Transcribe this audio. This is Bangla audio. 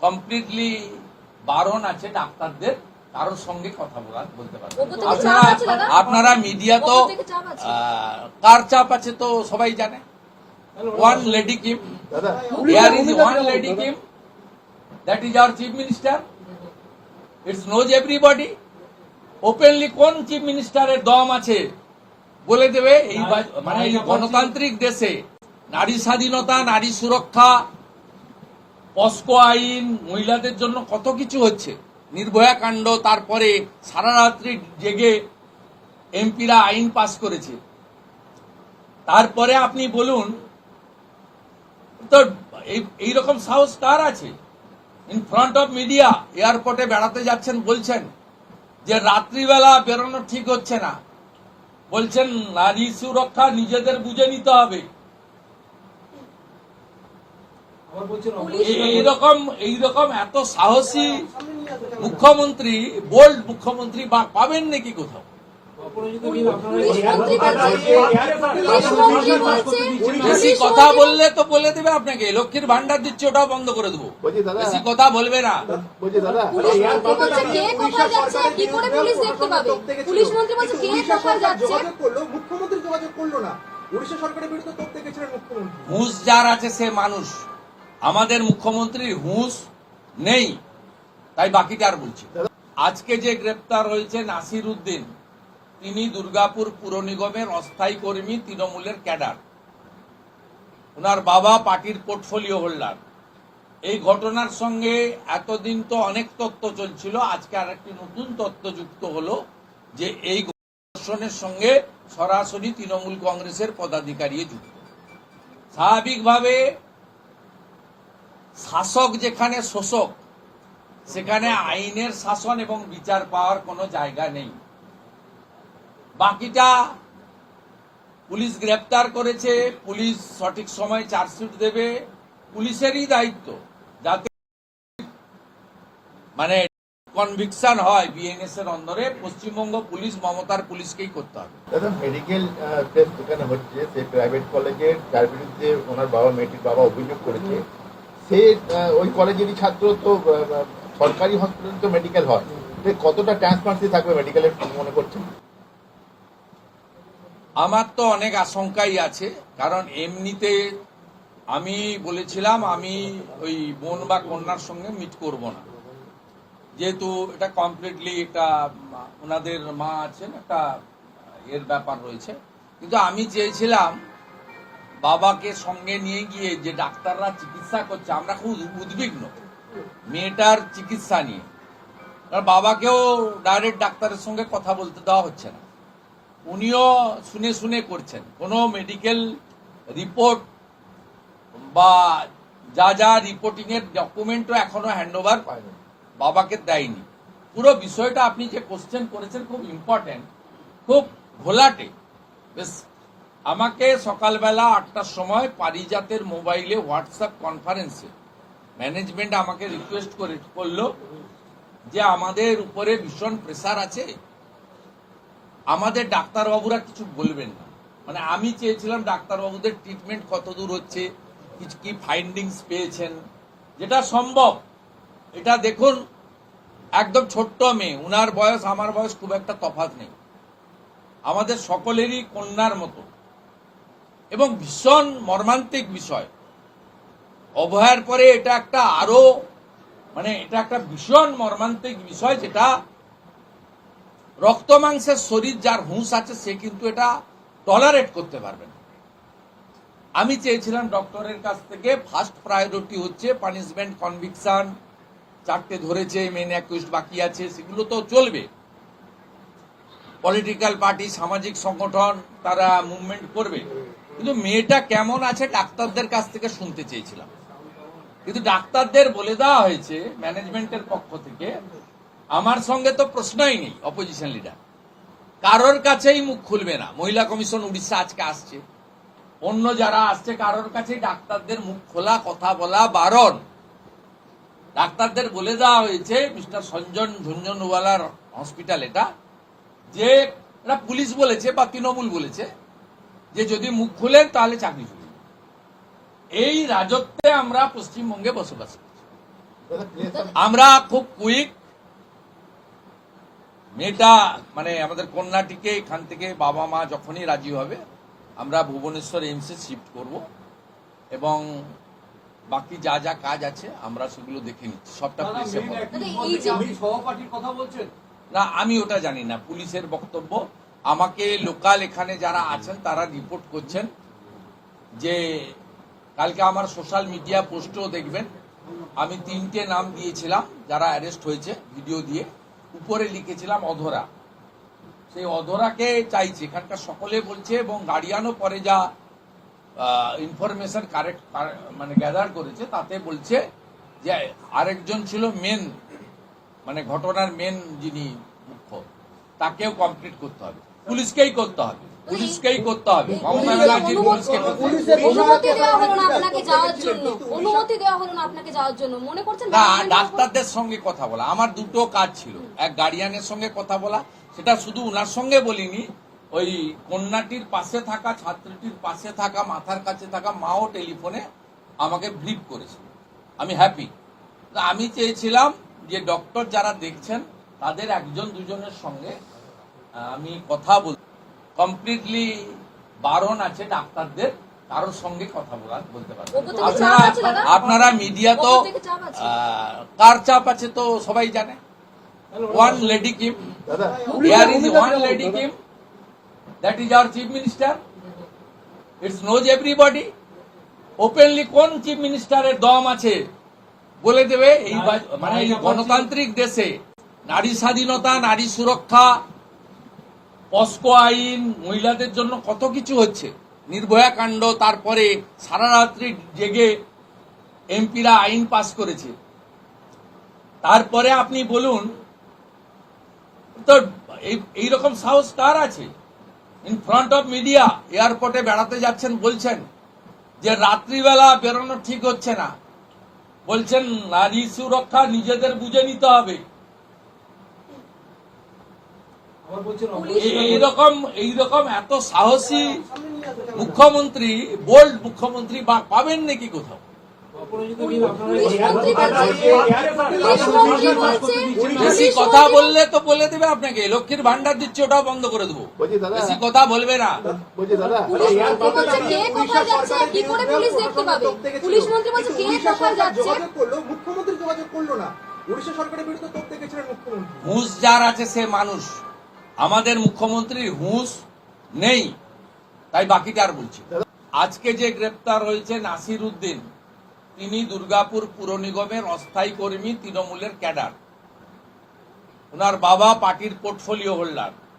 কমপ্লিটলি বারণ আছে ডাক্তারদের কারোর সঙ্গে কথা বলা বলতে পারবেন আপনারা মিডিয়া তো কার চাপ আছে তো সবাই জানে? One lady CM Here is one lady Kim. That is our chief minister. It knows everybody. Openly কোন চিফ মিনিস্টারের দম আছে? বলে দেবে এই মানে এই গণতান্ত্রিক দেশে। নারী স্বাধীনতা নারী সুরক্ষা পস্কো আইন, মহিলাদের জন্য কত কিছু হচ্ছে? নির্ভয়া কাণ্ড, তারপরে সারা রাত্রি জেগে এমপিরা আইন পাস করেছে। তারপরে আপনি বলুন, তো এই- এইরকম সাহস কার আছে? ইন ফ্রন্ট অফ মিডিয়া এয়ারপোর্টে বেড়াতে যাচ্ছেন, বলছেন যে রাত্রিবেলা বেরোনো ঠিক হচ্ছে না। বলছেন, নারী সুরক্ষা নিজেদের বুঝে নিতে হবে পুলিশ এই- এইরকম এইরকম এত সাহসী মুখ্যমন্ত্রী বোল্ড মুখ্যমন্ত্রী বা- পাবেন নাকি কোথাও? বেশি কথা বললে তো বলে দেবে আপনাকে লক্ষ্মীর ভান্ডার দিচ্ছে ওটাও বন্ধ করে দেবো। বেশি কথা বলবে না। বলছি দাদা। পুলিশ মন্ত্রী বলছে কে কোথায় যাচ্ছে? কি করে পুলিশ দেখতে পাবে? পুলিশ মন্ত্রী বলছে কে উড়িষ্যা কোথায় সরকার যাচ্ছে? যোগাযোগ করল মুখ্যমন্ত্রী যোগাযোগ করল না। উড়িষ্যা সরকারের বিরুদ্ধে তোপ দেখেছিলেন মুখ্যমন্ত্রী। হুঁশ যার আছে সে মানুষ। আমাদের মুখ্যমন্ত্রীর হুঁশ নেই, তাই বাকিটা আর বলছি আজকে যে গ্রেপ্তার হয়েছে নাসির উদ্দিন, তিনি দুর্গাপুর পুর নিগমের অস্থায়ী কর্মী তৃণমূলের ক্যাডার। ওনার বাবা পার্টির পোর্টফোলিও হোল্ডার। এই ঘটনার সঙ্গে এতদিন তো অনেক তত্ত্ব চলছিল, আজকে আর একটি নতুন তত্ত্ব যুক্ত হলো যে এই ধর্ষণের সঙ্গে সরাসরি তৃণমূল কংগ্রেসের পদাধিকারী যুক্ত। স্বাভাবিকভাবে শাসক যেখানে শোষক, সেখানে আইনের শাসন এবং বিচার পাওয়ার কোনো জায়গা নেই। বাকিটা পুলিশ গ্রেপ্তার করেছে, পুলিশ সঠিক সময় চার্জশিট দেবে, পুলিশেরই দায়িত্ব। যাতে মানে কনভিকশন হয় বিএনএস এর অন্দরে, পশ্চিমবঙ্গ পুলিশ মমতার পুলিশকেই করতে হবে। দাদা মেডিকেল টেস্ট যেখানে হচ্ছে সেই প্রাইভেট কলেজে যার বিরুদ্ধে ওনার বাবা, মেয়েটির বাবা অভিযোগ করেছে। সে ওই কলেজেরই ছাত্র তো সরকারি হসপিটালে তো মেডিকেল হয়। সে কতটা ট্রান্সপারেন্সি থাকবে মেডিকেলের মনে করছেন আমার তো অনেক আশঙ্কাই আছে কারণ এমনিতে আমি বলেছিলাম আমি ওই বোন বা কন্যার সঙ্গে মিট করব না। যেহেতু এটা কমপ্লিটলি উম, ওনাদের মা আছেন একটা এর ব্যাপার রয়েছে। কিন্তু আমি চেয়েছিলাম বাবাকে সঙ্গে নিয়ে গিয়ে যে ডাক্তাররা চিকিৎসা করছে, আমরা খুব উদ্বিগ্ন। মেয়েটার চিকিৎসা নিয়ে। বাবাকেও ডাইরেক্ট ডাক্তারের সঙ্গে কথা বলতে দেওয়া হচ্ছে না। উনিও শুনে শুনে করছেন। কোনো মেডিকেল রিপোর্ট বা যা যা রিপোর্টিং এর ডকুমেন্টও এখনও হ্যান্ড ওভার বাবাকে দেয়নি। পুরো বিষয়টা আপনি যে কোশ্চেন করেছেন খুব ইম্পর্টেন্ট খুব ঘোলাটে বেশ আমাকে সকালবেলা আটটার সময় পারিজাতের মোবাইলে হোয়াটসঅ্যাপ কনফারেন্সে ম্যানেজমেন্ট আমাকে রিকোয়েস্ট করে করল যে আমাদের উপরে ভীষণ প্রেসার আছে। আমাদের ডাক্তারবাবুরা কিছু বলবেন না। মানে আমি চেয়েছিলাম ডাক্তারবাবুদের ট্রিটমেন্ট কত দূর হচ্ছে, কিছু কি ফাইন্ডিংস পেয়েছেন। যেটা সম্ভব, এটা দেখুন, একদম ছোট্ট মেয়ে, উনার বয়স, আমার বয়স খুব একটা তফাৎ নেই। আমাদের সকলেরই কন্যার মতো। এবং ভীষণ মর্মান্তিক বিষয়। অভয়ার পরে এটা একটা আরও মানে এটা একটা ভীষণ মর্মান্তিক বিষয় যেটা রক্ত মাংসের শরীর যার হুঁশ আছে সে কিন্তু এটা টলারেট করতে পারবে না। আমি চেয়েছিলাম ডক্টরের কাছ থেকে ফার্স্ট প্রায়োরিটি হচ্ছে পানিশমেন্ট কনভিকশন চারটে ধরেছে মেন অ্যাকুইস্ট বাকি আছে, সেগুলো তো চলবে। পলিটিক্যাল পার্টি সামাজিক সংগঠন, তারা মুভমেন্ট করবে। কিন্তু মেয়েটা কেমন আছে ডাক্তারদের কাছ থেকে শুনতে চেয়েছিলাম। কিন্তু ডাক্তারদের বলে দেওয়া হয়েছে ম্যানেজমেন্টের পক্ষ থেকে, আমার সঙ্গে তো প্রশ্নই নেই অপোজিশন লিডার কারোর কাছেই মুখ খুলবে না। মহিলা কমিশন উড়িষ্যা আজকে আসছে। অন্য যারা আসছে, কারোর কাছেই ডাক্তারদের মুখ খোলা, কথা বলা বারণ। ডাক্তারদের বলে দেওয়া হয়েছে, মিস্টার সঞ্জন ঝুঞ্ঝনওয়ালার হসপিটাল এটা, যে পুলিশ বলেছে বা তৃণমূল বলেছে যে যদি মুখ খুলেন তাহলে চাকরি চলে এই রাজত্বে আমরা পশ্চিমবঙ্গে বসবাস করছি। আমরা খুব কুইক। মেয়েটা মানে আমাদের কন্যাটিকে এখান থেকে বাবা মা যখনই রাজি হবে আমরা ভুবনেশ্বর এইমসে শিফট করব এবং বাকি যা যা কাজ আছে আমরা সেগুলো দেখে নিচ্ছি। সবটা দাদা, পুলিশে main বলে। activist এই বলতে যে- আপনি সহপাঠীর কথা বলছেন। না আমি ওটা জানি না। পুলিশের বক্তব্য আমাকে লোকাল এখানে যারা আছেন, তারা রিপোর্ট করছেন যে কালকে আমার সোশ্যাল মিডিয়া পোস্টও দেখবেন, আমি তিনটে নাম দিয়েছিলাম, যারা অ্যারেস্ট হয়েছে ভিডিও দিয়ে। উপরে লিখেছিলাম অধরা। সেই অধরাকে চাইছে, এখানকার সকলে বলছে এবং গার্ডিয়ানও পরে যা ইনফরমেশন কারেক্ট মানে গ্যাদার করেছে, তাতে বলছে যে আরেকজন ছিল মেন মানে ঘটনার মেন যিনি তাকেও কমপ্লিট করতে হবে। পুলিশকেই করতে হবে। পুলিশকেই করতে হবে। মমতা ব্যানার্জি পুলিশকে অনুমতি দেওয়া হলো না আপনাকে যাওয়ার জন্য। অনুমতি দেওয়া হলো না আপনাকে যাওয়ার জন্য। মনে করছেন না ডাক্তারদের সঙ্গে কথা বলা। আমার দুটো কাজ ছিল। এক গার্ডিয়ানের সঙ্গে কথা বলা। সেটা শুধু উনার সঙ্গে বলিনি। ওই কন্যাটির পাশে থাকা ছাত্রীটির পাশে থাকা মাথার কাছে থাকা মাও টেলিফোনে আমাকে ব্রিফ করেছিল। আমি হ্যাপি আমি চেয়েছিলাম যে ডক্টর যারা দেখছেন তাদের একজন দুজনের সঙ্গে আমি কথা বল কমপ্লিটলি বারণ আছে ডাক্তারদের কারোর সঙ্গে কথা বলার বলতে পারবেন আপনারা মিডিয়া তো কার চাপ আছে তো সবাই জানে ওয়ান লেডি কিম দাদা is one lady Kim. That is our chief minister. It knows everybody. Openly কোন চিফ মিনিস্টারের দম আছে বলে দেবে এই মানে এই গণতান্ত্রিক দেশে নারী স্বাধীনতা, নারী সুরক্ষা, পস্কো আইন, মহিলাদের জন্য কত কিছু হচ্ছে। নির্ভয়া কাণ্ড, তারপরে সারা রাত্রি জেগে এমপিরা আইন পাস করেছে। তারপরে আপনি বলুন, তো এই- এইরকম সাহস কার আছে? ইন ফ্রন্ট অফ মিডিয়া এয়ারপোর্টে বেড়াতে যাচ্ছেন, বলছেন যে রাত্রিবেলা বেরোনো ঠিক হচ্ছে না। বলছেন, নারী সুরক্ষা নিজেদের বুঝে নিতে হবে আবার বলছেন পুলিশ- এ- এইরকম এইরকম এত সাহসী মুখ্যমন্ত্রী বোল্ড মুখ্যমন্ত্রী বা পাবেন নাকি কোথাও? বেশি কথা বললে তো বলে দেবে আপনাকে। লক্ষ্মীর ভান্ডার দিচ্ছে ওটাও বন্ধ করে দেবো। বেশি কথা বলবে না। বলছি দাদা। পুলিশ মন্ত্রী বলছে। কে কোথায় যাচ্ছে? কি করে পুলিশ দেখতে পাবে? পুলিশ মন্ত্রী বলছে কে উড়িষ্যা কোথায় সরকার যাচ্ছে? যোগাযোগ করল মুখ্যমন্ত্রী যোগাযোগ করল না। উড়িষ্যা সরকারের বিরুদ্ধে তোপ দেখেছিলেন মুখ্যমন্ত্রী। হুঁশ যার আছে সে মানুষ। আমাদের মুখ্যমন্ত্রীর হুঁশ নেই, তাই বাকিটা আর বলছি আজকে যে গ্রেপ্তার হয়েছে নাসির উদ্দিন, তিনি দুর্গাপুর পুর নিগমের অস্থায়ী কর্মী তৃণমূলের ক্যাডার। ওনার বাবা পার্টির পোর্টফোলিও হোল্ডার।